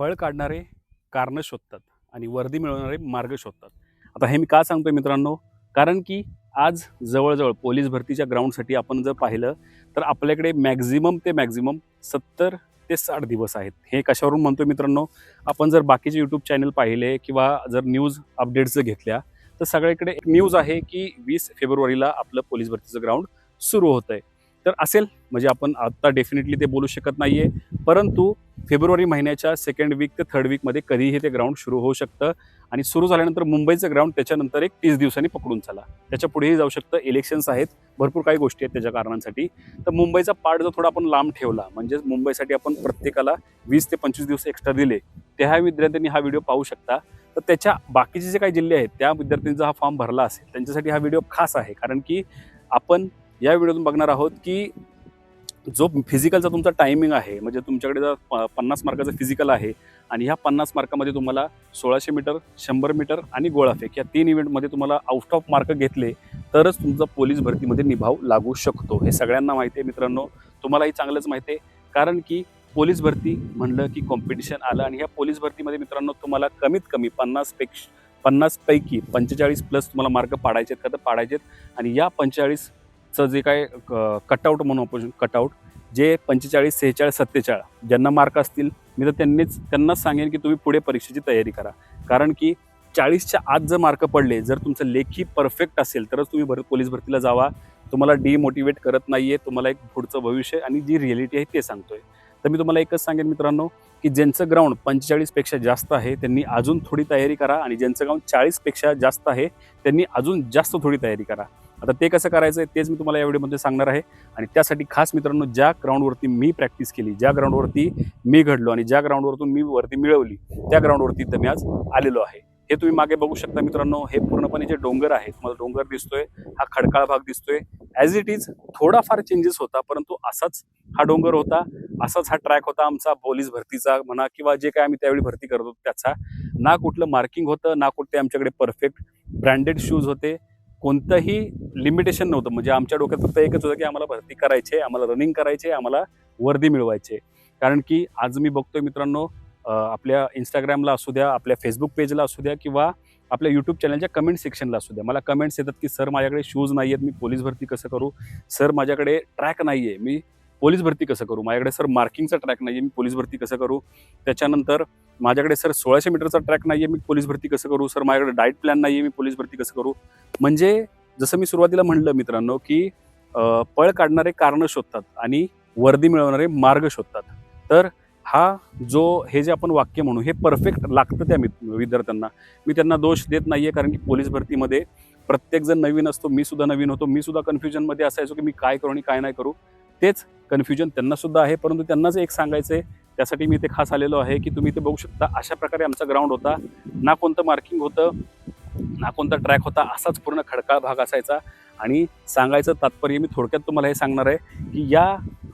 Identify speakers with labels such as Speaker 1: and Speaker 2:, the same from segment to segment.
Speaker 1: फळ काढणारे कारणं शोधतात आणि वर्दी मिळवणारे मार्ग शोधतात. आता हे मी का सांगतोय मित्रांनो? कारण की आज जवळजवळ पोलीस भरतीच्या ग्राउंडसाठी आपण जर पाहिलं तर आपल्याकडे मॅक्झिमम ते मॅक्झिमम सत्तर ते साठ दिवस आहेत. हे कशावरून म्हणतोय मित्रांनो? आपण जर बाकीचे यूट्यूब चॅनल पाहिले किंवा जर न्यूज अपडेट्स जर घेतल्या तर सगळ्याकडे एक न्यूज आहे की वीस फेब्रुवारीला आपलं पोलीस भरतीचं ग्राउंड सुरू होत आहे तर असेल म्हणजे आपण आत्ता डेफिनेटली ते बोलू शकत नाही आहे परंतु फेब्रुवारी महिन्याच्या सेकंड वीक ते थर्ड वीकमध्ये कधीही ते ग्राउंड सुरू होऊ शकतं. आणि सुरू झाल्यानंतर मुंबईचं ग्राउंड त्याच्यानंतर एक तीस दिवसांनी पकडून चला. त्याच्या पुढेही जाऊ शकतं. इलेक्शन्स आहेत. भरपूर काही गोष्टी आहेत त्याच्या कारणांसाठी. तर मुंबईचा पार्ट जो थोडा आपण लांब ठेवला म्हणजेच मुंबईसाठी आपण प्रत्येकाला वीस ते पंचवीस दिवस एक्स्ट्रा दिले त्या विद्यार्थ्यांनी हा व्हिडिओ पाहू शकता. तर त्याच्या बाकीचे जे काही जिल्हे आहेत त्या विद्यार्थ्यांचा हा फॉर्म भरला असेल. त्यांच्यासाठी हा व्हिडिओ खास आहे. कारण की आपण या व्हिडिओतून बघणार आहोत की जो फिजिकलचा तुमचा टायमिंग आहे म्हणजे तुमच्याकडे जर प- पन्नास मार्काचं फिजिकल आहे आणि ह्या पन्नास मार्कामध्ये तुम्हाला सोळाशे मीटर शंभर मीटर आणि गोळाफेक या तीन इव्हेंटमध्ये तुम्हाला आउट ऑफ मार्क घेतले तरच तुमचा पोलीस भरतीमध्ये निभाव लागू शकतो. हे सगळ्यांना माहिती आहे मित्रांनो. तुम्हालाही चांगलंच माहिती आहे. कारण की पोलीस भरती म्हणलं की कॉम्पिटिशन आलं आणि ह्या पोलीस भरतीमध्ये मित्रांनो तुम्हाला कमीत कमी पन्नास पेक्ष पन्नासपैकी पंचेचाळीस प्लस तुम्हाला मार्क पाडायचे आहेत का तर पाडायचे आहेत आणि या पंचेचाळीस चं जे काय कटआउट म्हणून आपण कटआउट जे पंचेचाळीस सेहेचाळीस सत्तेचाळीस ज्यांना मार्क असतील मी तर त्यांनीच त्यांनाच सांगेन की तुम्ही पुढे परीक्षेची तयारी करा. कारण की चाळीसच्या आत जर मार्क पडले जर तुमचं लेखी परफेक्ट असेल तरच तुम्ही भर पोलीस भरतीला जावा. तुम्हाला डिमोटिवेट करत नाही आहे तुम्हाला एक पुढचं भविष्य आणि जी रियालिटी आहे ते सांगतोय. तर मी तुम्हाला एकच सांगेन मित्रांनो की ज्यांचं ग्राउंड पंचेचाळीसपेक्षा जास्त आहे त्यांनी अजून थोडी तयारी करा आणि ज्यांचं ग्राउंड चाळीसपेक्षा जास्त आहे त्यांनी अजून जास्त थोडी तयारी करा. आता ते कसं करायचं आहे तेच मी तुम्हाला या व्हिडिओमध्ये सांगणार आहे. आणि त्यासाठी खास मित्रांनो ज्या ग्राउंडवरती मी प्रॅक्टिस केली ज्या ग्राउंडवरती मी घडलो आणि ज्या ग्राउंडवरतून मी वरती मिळवली त्या ग्राउंडवरती तर मी आज आलेलो आहे. हे तुम्ही मागे बघू शकता मित्रांनो हे पूर्णपणे जे डोंगर आहे तुम्हाला डोंगर दिसतोय हा खडकाळ भाग दिसतोय. ॲज इट इज थोडाफार चेंजेस होता परंतु असाच हा डोंगर होता असाच हा ट्रॅक होता आमचा पोलीस भरतीचा म्हणा किंवा जे काय आम्ही त्यावेळी भरती करत होतो त्याचा. ना कुठलं मार्किंग होतं ना कुठले आमच्याकडे परफेक्ट ब्रँडेड शूज होते. कोणतंही लिमिटेशन नव्हतं. म्हणजे आमच्या डोक्यात फक्त एकच होतं की आम्हाला भरती करायची आहे आम्हाला रनिंग करायची आहे आम्हाला वर्दी मिळवायची आहे. कारण की आज मी बघतोय मित्रांनो आपल्या इंस्टाग्रामला असू द्या आपल्या फेसबुक पेजला असू द्या किंवा आपल्या यूट्यूब चॅनलच्या कमेंट सेक्शनला असू द्या. मला कमेंट्स येतात की सर माझ्याकडे शूज नाही आहेत मी पोलीस भरती कसं करू? सर माझ्याकडे ट्रॅक नाही आहे मी पोलीस भरती कसं करू? माझ्याकडे सर मार्किंगचा ट्रॅक नाही आहे मी पोलीस भरती कसं करू? त्याच्यानंतर माझ्याकडे सर सोळाशे मीटरचा ट्रॅक नाही आहे मी पोलीस भरती कसं करू? सर माझ्याकडे डाएट प्लॅन नाही आहे मी पोलीस भरती कसं करू? म्हणजे जसं मी सुरुवातीला म्हणलं मित्रांनो की पळ काढणारे कारणं शोधतात आणि वर्दी मिळवणारे मार्ग शोधतात. तर हा जो हे जे आपण वाक्य म्हणू हे परफेक्ट लागतं त्या विद्यार्थ्यांना. मी त्यांना दोष देत नाही आहे कारण की पोलीस भरतीमध्ये प्रत्येकजण नवीन असतो मी सुद्धा नवीन होतो मी सुद्धा कन्फ्युजनमध्ये असायचो की मी काय करू आणि काय नाही करू. तेच कन्फ्युजन त्यांना सुद्धा आहे परंतु त्यांनाच एक सांगायचं आहे त्यासाठी मी इथे खास आलेलो आहे की तुम्ही इथे बघू शकता अशा प्रकारे आमचा ग्राउंड होता. ना कोणतं मार्किंग होतं ना कोणता ट्रॅक होता असाच पूर्ण खडकाळ भाग असायचा. आणि सांगायचं तात्पर्य मी थोडक्यात तुम्हाला हे सांगणार आहे की या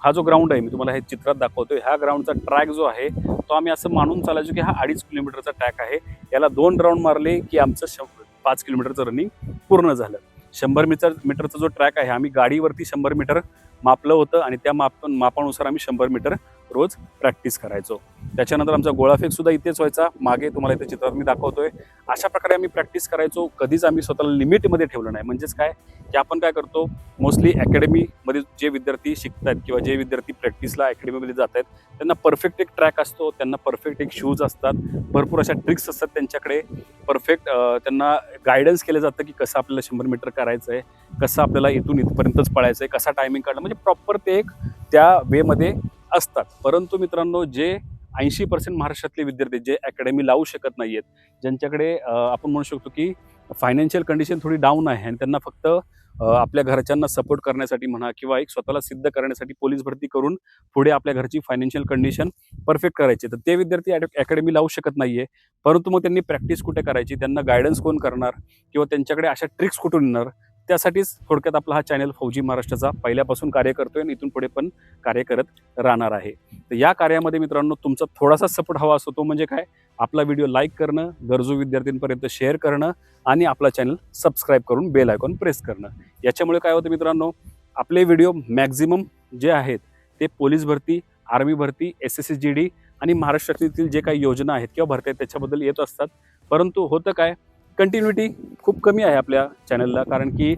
Speaker 1: हा जो ग्राउंड आहे मी तुम्हाला हे चित्रात दाखवतो ह्या ग्राउंडचा ट्रॅक जो आहे तो आम्ही असं मानून चालायचो की हा अडीच किलोमीटरचा ट्रॅक आहे. याला दोन राऊंड मारले की आमचं श पाच किलोमीटरचं रनिंग पूर्ण झालं. शंभर मीटर मीटरचा जो ट्रॅक आहे आम्ही गाडीवरती शंभर मीटर मापलं होतं आणि त्या माप मापानुसार आम्ही शंभर मीटर रोज प्रॅक्टिस करायचो. त्याच्यानंतर आमचा गोळाफेक सुद्धा इथेच व्हायचा. मागे तुम्हाला इथे चित्रात मी दाखवतोय. अशा प्रकारे आम्ही प्रॅक्टिस करायचो. कधीच आम्ही स्वतःला लिमिटमध्ये ठेवलं नाही. म्हणजेच काय? की आपण काय करतो? मोस्टली अकॅडमीमध्ये जे विद्यार्थी शिकतात किंवा जे विद्यार्थी प्रॅक्टिसला अकॅडमीमध्ये जात आहेत त्यांना परफेक्ट एक ट्रॅक असतो. त्यांना परफेक्ट एक शूज असतात. भरपूर अशा ट्रिक्स असतात त्यांच्याकडे. परफेक्ट त्यांना गायडन्स केलं जातं की कसं आपल्याला शंभर मीटर करायचं आहे कसं आपल्याला इथून इथपर्यंतच पळायचं आहे कसा टायमिंग काढणं म्हणजे प्रॉपर ते एक त्या वेमध्ये असतात. परंतु मित्रांनो जे ऐंशी पर्सेंट महाराष्ट्रातले विद्यार्थी जे अकॅडमी लावू शकत नाही आहेत ज्यांच्याकडे आपण म्हणू शकतो की फायनान्शियल कंडिशन थोडी डाऊन आहे आणि त्यांना फक्त आपल्या घरच्यांना सपोर्ट करण्यासाठी म्हणा किंवा एक स्वतःला सिद्ध करण्यासाठी पोलीस भरती करून पुढे आपल्या घरची फायनान्शियल कंडिशन परफेक्ट करायची. तर ते विद्यार्थी अकॅडमी लावू शकत नाहीये. परंतु मग त्यांनी प्रॅक्टिस कुठे करायची? त्यांना गायडन्स कोण करणार? किंवा त्यांच्याकडे अशा ट्रिक्स कुठून येणार? त्यासाठीच थोडक्यात आपला हा चॅनल फौजी महाराष्ट्राचा पहिल्यापासून कार्य करतोय आणि इथून पुढे पण कार्य करत राहणार आहे. तर या कार्यामध्ये मित्रांनो तुमचा थोडासा सपोर्ट हवा असतो. तो म्हणजे काय? आपला व्हिडिओ लाईक करणं गरजू विद्यार्थ्यांपर्यंत शेअर करणं आणि आपला चॅनल सबस्क्राईब करून बेल आयकॉन प्रेस करणं. याच्यामुळे काय होतं मित्रांनो आपले व्हिडिओ मॅक्झिमम जे आहेत ते पोलीस भरती आर्मी भरती S S C G D आणि महाराष्ट्रातील जे काही योजना आहेत किंवा भरत्या आहेत त्याच्याबद्दल येत असतात. परंतु होतं काय? कंटिन्युटी खूप कमी आहे आपल्या चॅनलला कारण की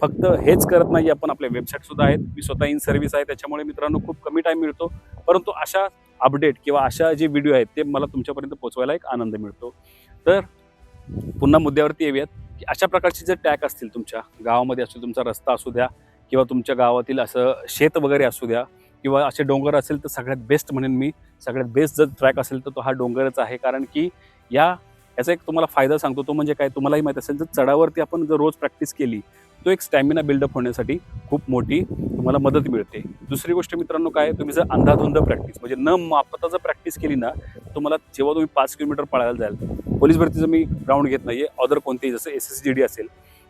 Speaker 1: फक्त हेच करत नाही आपण आपल्या वेबसाईटसुद्धा आहेत. मी स्वतः इन सर्व्हिस आहे त्याच्यामुळे मित्रांनो खूप कमी टाईम मिळतो. परंतु अशा अपडेट किंवा अशा जे व्हिडिओ आहेत ते मला तुमच्यापर्यंत पोहोचवायला एक आनंद मिळतो. तर पुन्हा मुद्द्यावरती येऊयात की अशा प्रकारचे जर टॅग असतील तुमच्या गावामध्ये असू तुमचा रस्ता असू द्या किंवा तुमच्या गावातील असं शेत वगैरे असू द्या किंवा असे डोंगर असेल तर सगळ्यात बेस्ट म्हणेन मी. सगळ्यात बेस्ट जर ट्रॅक असेल तर तो हा डोंगरच आहे कारण की या याचा एक तुम्हाला फायदा सांगतो तो म्हणजे काय तुम्हालाही माहीत असेल तर चढावरती आपण जर रोज प्रॅक्टिस केली तो एक स्टॅमिना बिल्डअप होण्यासाठी खूप मोठी तुम्हाला मदत मिळते. दुसरी गोष्ट मित्रांनो काय तुम्ही जर अंधाधुंद प्रॅक्टिस म्हणजे न मापता जर प्रॅक्टिस केली ना तुम्हाला जेव्हा तुम्ही पाच किलोमीटर पळायला जाल पोलीस भरतीचं मी ग्राउंड घेत नाही आहे अदर कोणतेही जसं एस एस जी डी असेल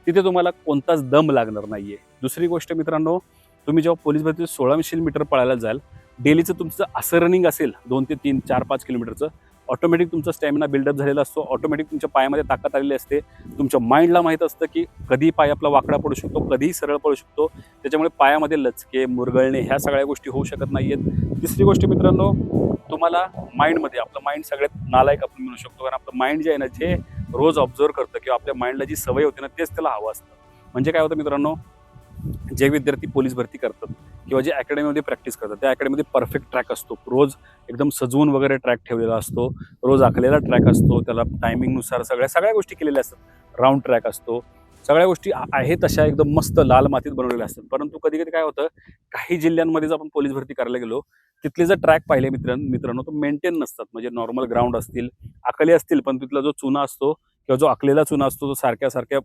Speaker 1: तिथे तुम्हाला कोणताच दम लागणार नाही आहे दुसरी गोष्ट मित्रांनो तुम्ही जेव्हा पोलीस भरती सोळाशे मीटर पळायला जाल डेलीचं तुमचं असं रनिंग असेल दोन ते तीन चार पाच किलोमीटरचं ऑटोमॅटिक तुमचा स्टॅमिना बिल्डअप झालेला असतो. ऑटोमॅटिक तुमच्या पायामध्ये ताकद आलेली असते. तुमच्या माइंडला माहीत असतं की कधी पाय आपला वाकडा पडू शकतो कधीही सरळ पडू शकतो. त्याच्यामुळे पायामध्ये लचके मुरगळणे ह्या सगळ्या गोष्टी होऊ शकत नाही आहेत तिसरी गोष्ट मित्रांनो तुम्हाला माइंडमध्ये आपलं माइंड सगळ्यात नालायक आपण म्हणू शकतो. कारण आपलं माइंड जे आहे ना जे रोज ऑब्झर्व करतं किंवा आपल्या माइंडला जी सवय होती ना तेच त्याला हवं असतं. म्हणजे काय होतं मित्रांनो जे विद्यार्थी पोलीस भरती करतात किंवा जे अकॅडमीमध्ये प्रॅक्टिस करतात त्या अकॅडमीमध्ये परफेक्ट ट्रॅक असतो. रोज एकदम सजवून वगैरे ट्रॅक ठेवलेला असतो. रोज आखलेला ट्रॅक असतो. त्याला टायमिंगनुसार सगळ्या सगळ्या गोष्टी केलेल्या असतात. राऊंड ट्रॅक असतो. सगळ्या गोष्टी आहेत तशा एकदम मस्त लाल मातीत बनवलेल्या असतात. परंतु कधी कधी काय होतं काही जिल्ह्यांमध्ये जर आपण पोलीस भरती करायला गेलो तिथले जर ट्रॅक पाहिले मित्रां मित्रांनो तो मेंटेन नसतात. म्हणजे नॉर्मल ग्राउंड असतील आखले असतील पण तिथला जो चुना असतो किंवा जो आखलेला चुना असतो तो सारख्या सारख्या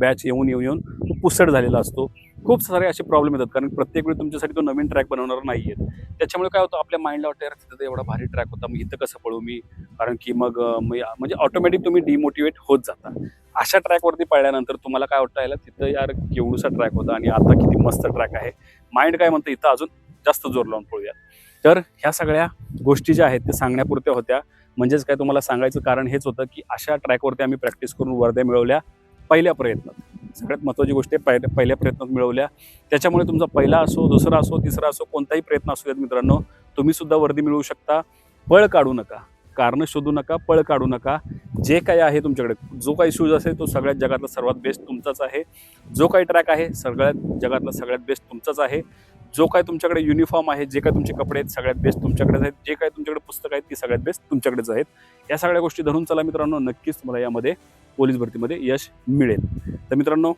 Speaker 1: बॅच येऊन येऊन येऊन तो पुसट झालेला असतो. खूप सारे असे प्रॉब्लेम येतात. कारण प्रत्येक वेळी तुमच्यासाठी तो नवीन ट्रॅक बनवणार नाही आहेत त्याच्यामुळे काय होतं आपल्या माइंडला वाटतं यार तिथं तर एवढा भारी ट्रॅक होता मग इथं कसं पळू मी? कारण की मग म्हणजे ऑटोमॅटिक तुम्ही डिमोटिवेट होत जाता. अशा ट्रॅकवरती पळल्यानंतर तुम्हाला काय वाटतं यायला तिथं यार केवढूसा ट्रॅक होता आणि आता किती मस्त ट्रॅक आहे. माइंड काय म्हणतं इथं अजून जास्त जोर लावून पळूया तर ह्या सगळ्या गोष्टी ज्या आहेत ते सांगण्यापुरत्या होत्या. म्हणजेच काय तुम्हाला सांगायचं कारण हेच होतं की अशा ट्रॅकवरती आम्ही प्रॅक्टिस करून वर्ध्या मिळवल्या पहिल्या प्रयत्नात. सगळ्यात महत्त्वाची गोष्ट आहे पहिल्या पहिल्या प्रयत्नात मिळवल्या. त्याच्यामुळे तुमचा पहिला असो दुसरा असो तिसरा असो कोणताही प्रयत्न असू देत मित्रांनो तुम्ही सुद्धा वर्दी मिळवू शकता. पळ काढू नका. कारणं शोधू नका पळ काढू नका. जे काही आहे तुमच्याकडे जो काही शूज असेल तो सगळ्यात जगातला सर्वात बेस्ट तुमचाच आहे. जो काही ट्रॅक आहे सगळ्यात जगातला सगळ्यात बेस्ट तुमचाच आहे. जो काय तुमच्याकडे युनिफॉर्म आहे जे काय तुमचे कपडे आहेत सगळ्यात बेस्ट तुमच्याकडेच आहेत. जे काय तुमच्याकडे पुस्तकं आहेत ती सगळ्यात बेस्ट तुमच्याकडेच आहेत. या सगळ्या गोष्टी धरून चला मित्रांनो नक्कीच तुम्हाला यामध्ये पोलीस भरतीमध्ये यश मिळेल. तर मित्रांनो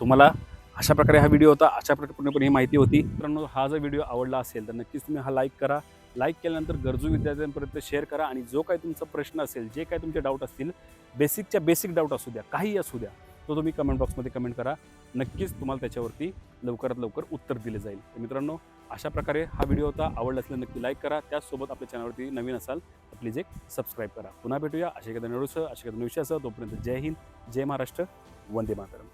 Speaker 1: तुम्हाला अशा प्रकारे हा व्हिडिओ होता. अशा प्रकारे पूर्णपणे ही माहिती होती. मित्रांनो हा जर व्हिडिओ आवडला असेल तर नक्कीच तुम्ही हा लाईक करा. लाईक केल्यानंतर गरजू विद्यार्थ्यांपर्यंत शेअर करा आणि जो काही तुमचा प्रश्न असेल जे काही तुमचे डाऊट असतील बेसिकच्या बेसिक डाऊट असू द्या काही असू द्या तो तुम्ही कमेंट बॉक्समध्ये कमेंट करा. नक्कीच तुम्हाला त्याच्यावरती लवकरात लवकर उत्तर दिले जाईल. तर मित्रांनो अशा प्रकारे हा व्हिडिओ होता. आवडला असल्यास नक्की लाईक करा. त्याचसोबत आपल्या चॅनलवरती नवीन असाल तर प्लीज एक सबस्क्राईब करा. पुन्हा भेटूया. अशा एखाद्या नवरूसह अशा एखाद्या विषयासह तोपर्यंत जय हिंद जय महाराष्ट्र वंदे मातरम.